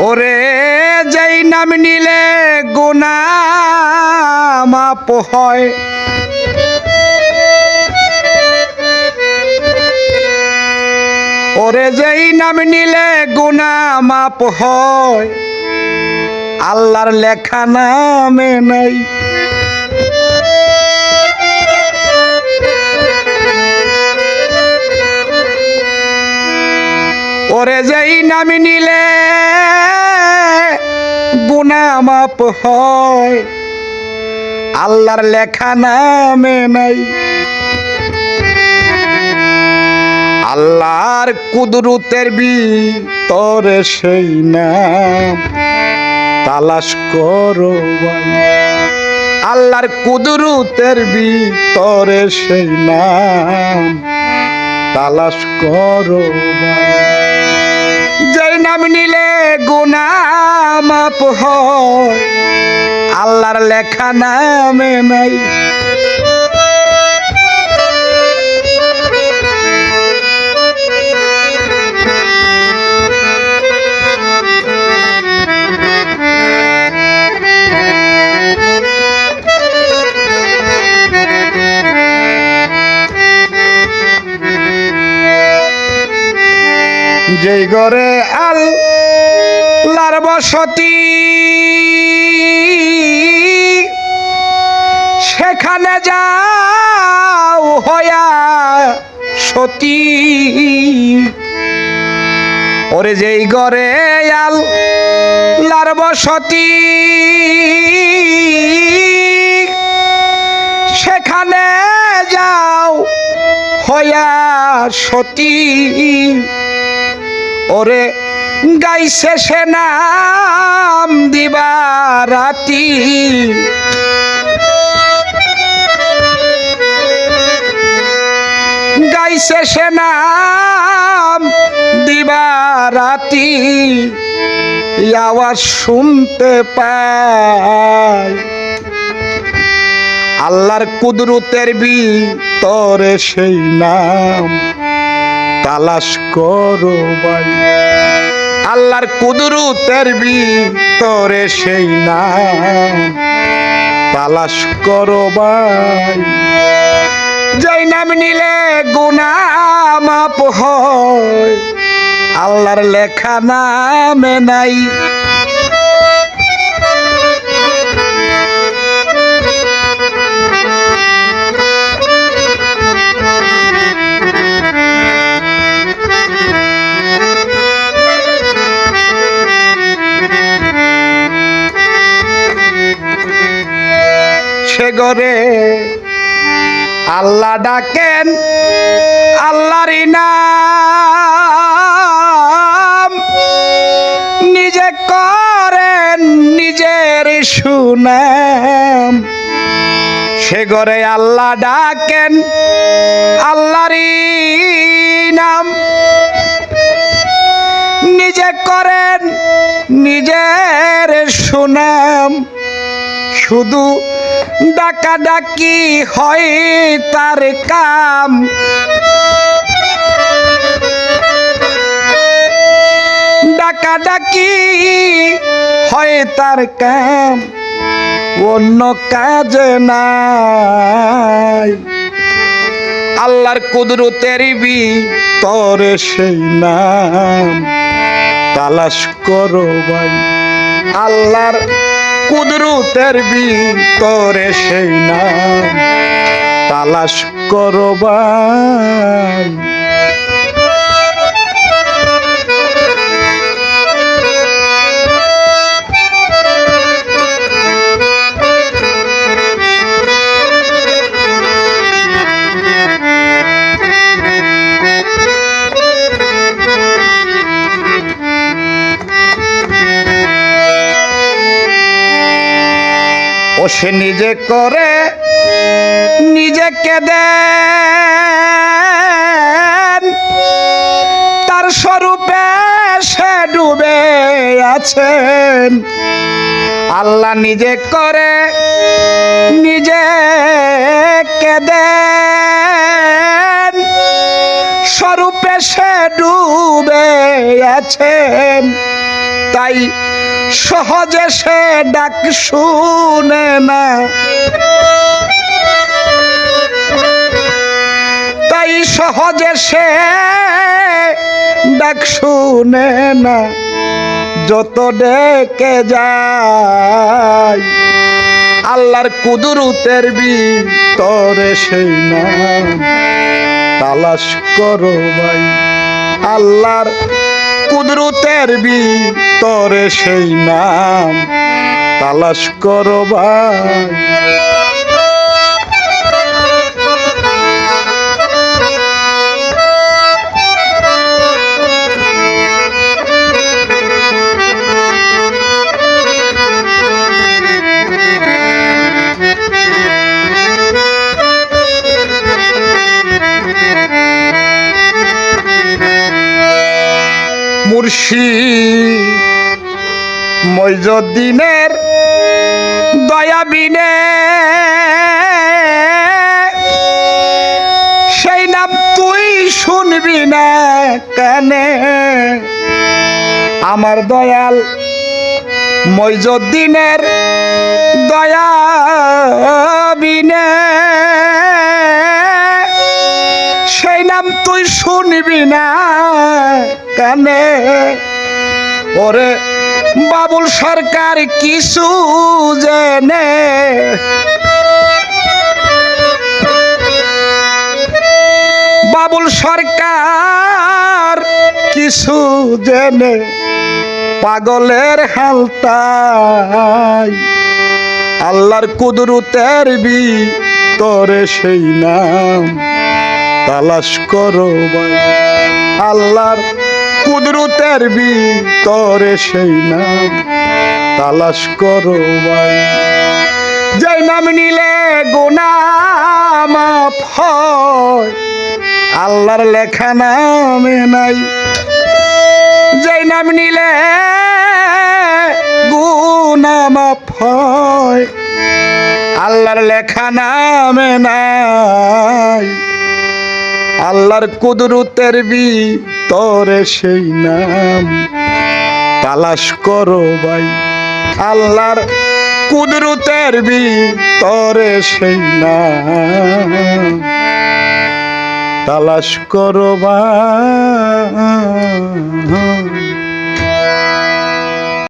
ওরে যেই নাম নিলে গুনা মাপ হয়। ওরে যেই নাম নিলে গুনা মাপ হয়। আল্লাহর লেখা নামে নাই। ওরে যেই নাম নিলে গুনা মাপ হয় আল্লাহর লেখা নামে নাই আল্লাহর কুদরতের ভিতরে সেই নাম তালাশ করো। আল্লাহর কুদরতের ভিতরে সেই নাম তালাশ করো ভাই। যেই নাম নিলে গুনাম মাপ হয়। আল্লাহর লেখা নামে নাই। যেই ঘরে আল লার বসতি, সেখানে যাও হয়া সতী। ওরে যেই ঘরে আল লার বসতি, সেখানে যাও হয়া সতী। ওরে গাইছে সে নাম দিবা রাতি। গাইছে সে নাম দিবা রাতি। আওয়াজ শুনতে পাই। আল্লাহর কুদরতের ভিতরে সেই নাম। তালাশ করো ভাই। আল্লাহর কুদরতের ভিতরে সেই নাম তালাশ করো ভাই। যেই নাম নিলে গুনা মাপ হয়, আল্লাহর লেখা নামে নাই। ঘরে আল্লাহ ডাকেন, আল্লাহরই নাম। নিজে করেন, নিজের সুনাম। সে ঘরে আল্লাহ ডাকেন, আল্লাহরই নাম। নিজে করেন, নিজের সুনাম। শুধু ডাকা ডাকি হয় তার কাম। ডাকা ডাকি হয় তার কাম। অন্য কাজে নাই। আল্লাহর কুদরতের ভিতরে সেই নাম। তালাশ করো ভাই। আল্লাহর কুদরতের ভিতরে সেই না তালাশ করো সে নিজে করে নিজেকে দেন তার স্বরূপে সে ডুবে আছেন আল্লাহ নিজে করে নিজেকে দেন স্বরূপে সে ডুবে আছেন তাই সহজে সে ডাক শুনে না। তাই সহজে সে ডাক শুনে না। যত ডেকে যায়, আল্লাহর কুদরতের ভিতরে সেই নাম। তালাশ করো ভাই, আল্লাহর কুদরতের ভিতরে সেই নাম তালাশ করো মুর্শিদ মৈজদ্দিনের দয়াবিনে সেই নাম তুই শুনবি না কানে? আমার দয়াল মৈজদ্দিনের দয়াবিনে সেই নাম তুই শুনবি না কানে? ওরে বাবুল সরকার কিছু জেনে। বাবুল সরকার কিছু জেনে। পাগলের হালতাই আল্লাহর কুদরতের বি তোরে সেই নাম। তালাশ করো আল্লাহর কুদরতের ভিতরে সেই নাম তালাশ করো ভাই। যেই নাম নিলে হয়, আল্লাহর লেখা নামে নাই। যেই নাম নিলে গুনাম হয়, আল্লাহর লেখা নামে নাই। আল্লাহর বি তরে সেই নাম। তালাশ করো ভাই, আল্লাহর বি তরে সেই নাম। তালাশ করো ভাই।